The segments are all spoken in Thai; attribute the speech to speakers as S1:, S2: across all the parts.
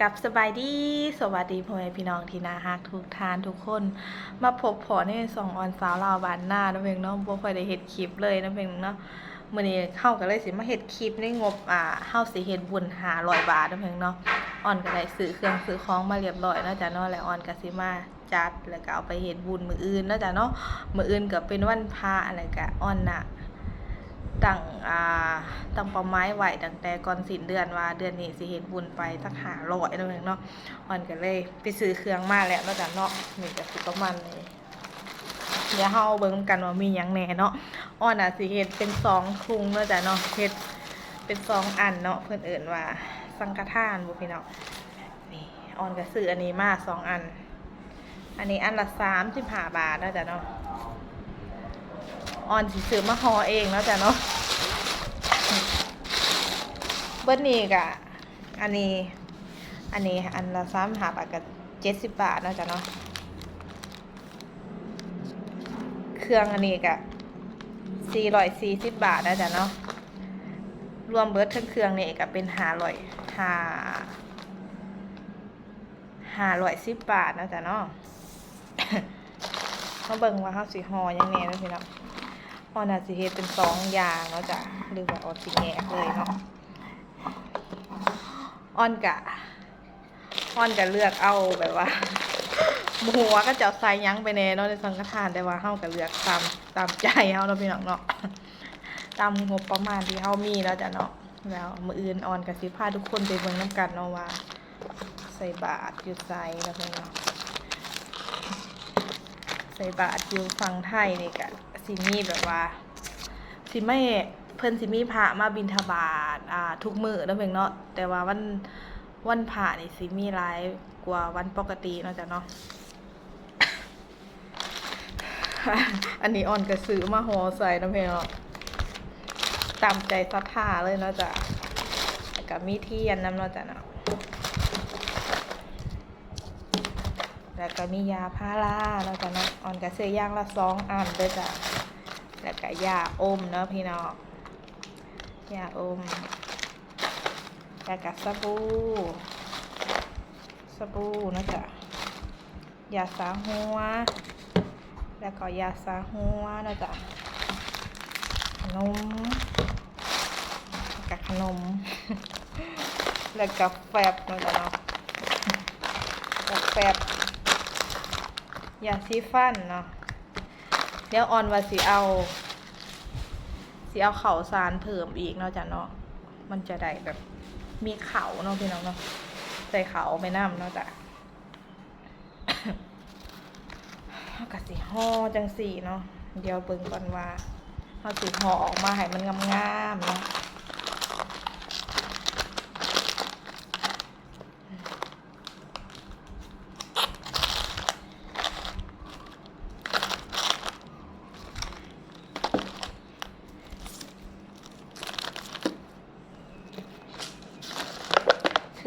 S1: กับสบายดีสวัสดีพ่อแม่พี่น้องที่นาฮักทุกทานทุกคน มาพบพอในสองออนสาวลาวบานหน้าน้ำเพียงเนาะบ่ค่อยได้เฮ็ดคลิปเลยน้ำเพียงเนาะมื้อนี้เข้ากันเลยสิมาเฮ็ดคลิปในงบอ่าเฮาสิเฮ็ดบุญ500บาทน้ำเพียงเนาะออนก็ได้ซื้อเครื่องซื้อของมาเรียบร้อยเนาะจ้ะเนาะแล้วออนก็สิมาจัดแล้วก็เอาไปเฮ็ดบุญมืออื่นนะจ้ะเนาะมืออื่นก็เป็นวันพระอะไรก็ออนน่ะ ตั้งอ่าตั้งเป้าหมายไว้ตั้งแต่ก่อนสิ้นเดือนว่าเดือนนี้สิเฮ็ดบุญไปสักหาร้อยแล้วเนาะอ่อนก็เลยไปซื้อเครื่องมาแล้วแล้วจ้ะเนาะนี่ก็สิประมาณนี้เดี๋ยวเฮาเบิ่งกันว่ามีหยังแหน่เนาะอ่อนน่ะสิเฮ็ดเป็นสองทุงเนาะจ้ะเนาะเฮ็ดเป็นสองอันเนาะเพิ่นเอิ้นว่าสังฆทานบ่พี่น้องนี่อ่อนก็ซื้ออันนี้มาสองอัน อันนี้อันละ35บาทเนาะจ้ะเนาะออนสิซื้อมาห่อเองแล้วจ้ะเนาะ เบิ้ลนี่กะอันนี้ อันนี้อันละสามหาบาทกับเจ็ดสิบบาทเนาะจ้ะเนาะเครื่องอันนี้กะสี่ร้อยสี่สิบบาทนะจ้ะเนาะรวมเบิร์ดทั้งเครื่องนี่ก็เป็นห้าร้อยห้าห้าร้อยสิบบาทนะจ๊ะเนาะมาเบิ่งว่าเขาสิห่อยังไงนะพี่น้องออนอาสิเฮ็ดเป็นสองอย่างเนาะจ้ะ หรือว่าออนสิแยกเลยเนาะออนกะออนกะเลือกเอาแบบว่าหัวก็จะใส่ยั้งไปแน่เนาะในสังฆทานแต่ว่าเฮาก็เลือกตามตามใจเฮาเนาะพี่น้องเนาะตามงบประมาณที่เฮามีแล้วจ้ะเนาะแล้วมืออื่นออนก็สิพาทุกคนไปเบิ่งนํกันเนาะว่า ใส่บาตรอยู่ไสแล้วพี่น้องใส่บาตรอยู่ฝั่งไทยนี่ก็สิมีแบบว่าสิไม่ พิ่นสิมีพระมาบิณฑบาตอ่าทุกมื้อแล้วเพียงเนาะแต่ว่าวันวันพระนี่สิมีหลายกว่าวันปกติเนาะจ้ะเนาะอันนี้อ่อนก็ซื้อมาห่อใส่นะเพียงเนาะตามใจศรัทธาเลยเนาะจ้ะแล้วก็มีเทียนน้ำเนาะจ้ะเนาะแล้วก็มียาพาราแล้วก็นะออนก็ซื้อย่างละสองอันด้วยจ้ะแล้วก็ยาอมเนาะพี่น้อง ยาอมแล้วก็สบู่สบู่นะจ๊ะยาสาหัว แล้วก็ยาสาหัวนะจ๊ะขนมกับขนม แล้วก็แฟบนะจ๊ะเนาะกับแฟบยาซีฟันเนาะเดี๋ยวออนว่าสิเอา สิเอาเข่าซานเพิ่มอีกเนาะจ้ะเนาะมันจะได้แบบ มีเขาเนาะพี่น้องเนาะใส่เขาไปน้ำเนาะจ้ะเอากะสิห่อจังสี่เนาะเดี๋ยวเบิ่งก่อนว่าเอาสิห่อออกมาให้มันงามๆเนาะ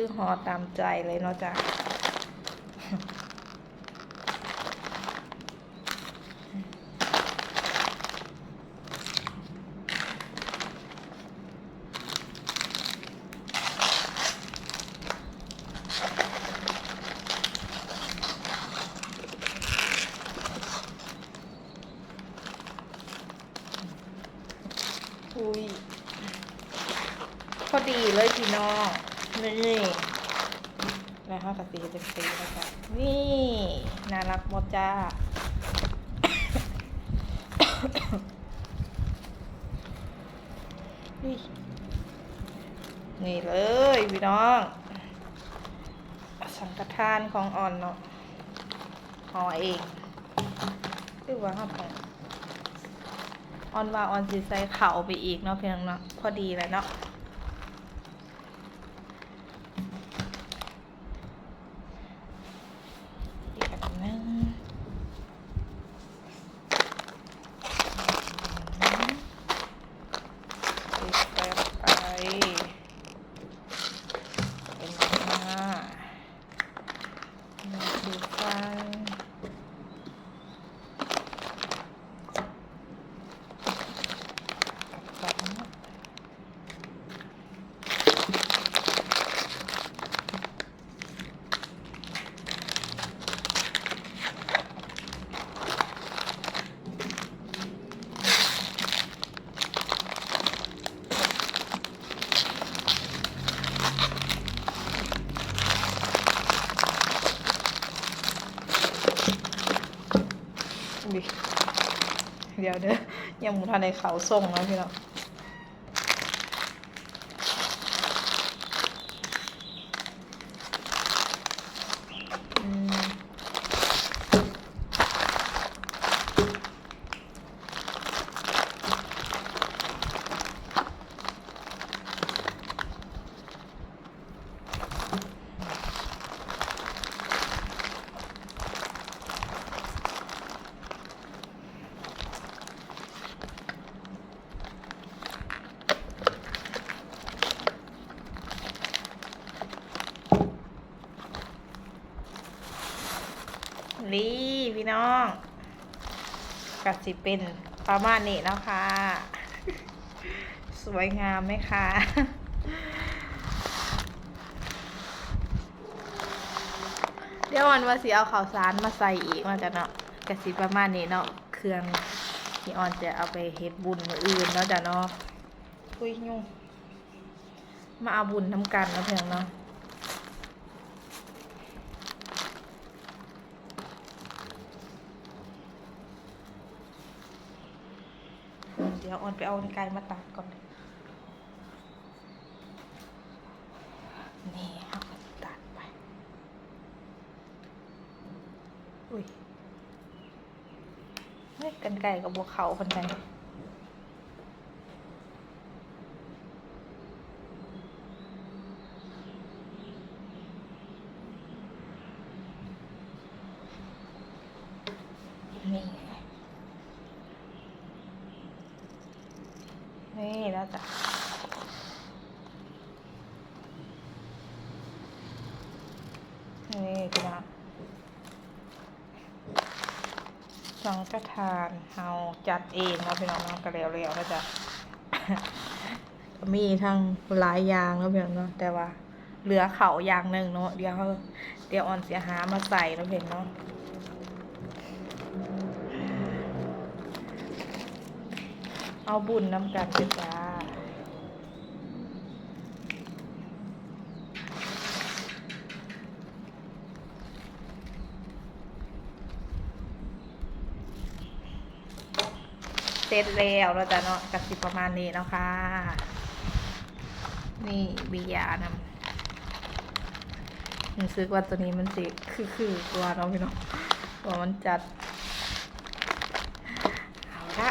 S1: คือห่อตามใจเลยเนาะจ้ะอุ้ยพอดีเลยพี่น้อง นี่นะคะกับสีเป็นสีนะคะนี่น่ารักหมดจ้านี่นี่เลยพี่น้อง สังฆทานของอ่อนเนาะห่อเองคือว่าห้าแพงออนว่าออนสิใส่เข่าไปอีกเนาะเพียงเนาะพอดีเลยเนาะ อีกอันหนึงติดแป๊บไปเป็นมาหนึ่งสีฟันกับสอง ดิเดี๋ยวเด้อยังหมูทันในเขาส่งแล้วพี่น้องอืม นี่พี่น้องกัสิเป็นประมาณนี้เนาะค่ะ สวยงามไหมคะเดี๋ยววันว่าสิเอาข่าวสารมาใส่อีกว่าจะเนาะกสิประมาณนี้เนาะเครื่องที่ออนจะเอาไปเฮ็ดบุญมืออื่นเนาะจ้ะเนาะอุ้ยยุ่งมาเอาบุญน้ำกันเนาะเพียงเนาะอืมเดี๋ยวออนไปเอาไกลมาตัดก่อน นี่เอามาตัดไป อุ้ยเฮ้ยกันไก่กับบัวเขาพันไดนี่ไงนี่ แล้วจ้ะนี่พี่น้องสังฆทานเฮาจัดเองเนาะพี่น้องเนาะก็แล้วๆนะจ๊ะมีทั้งหลายอย่างเนาะพี่น้องเนาะแต่ว่า เหลือเขาอย่างหนึ่งเนาะเดี๋ยวเดี๋ยวออนเสียหามาใส่เนาะเพี่นเนาะเอาบุญน้ำกันเถอจ้า เสร็จแล้วเราจะเนาะกับสิประมาณนี้นะค่ะ นี่บียานำรู้สึกว่าตัวนี้มันสิคือคือกว่าเนาะพี่น้องว่ามันจัด เอาละ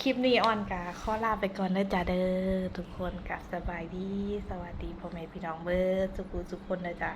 S1: คลิปนี้ออนกะขอลาไปก่อนนะจ๊ะเด้อทุกคนกะสบายดี สวัสดีพ่อแม่พี่น้องเบิร์สุกุสุกคนนะจ๊ะ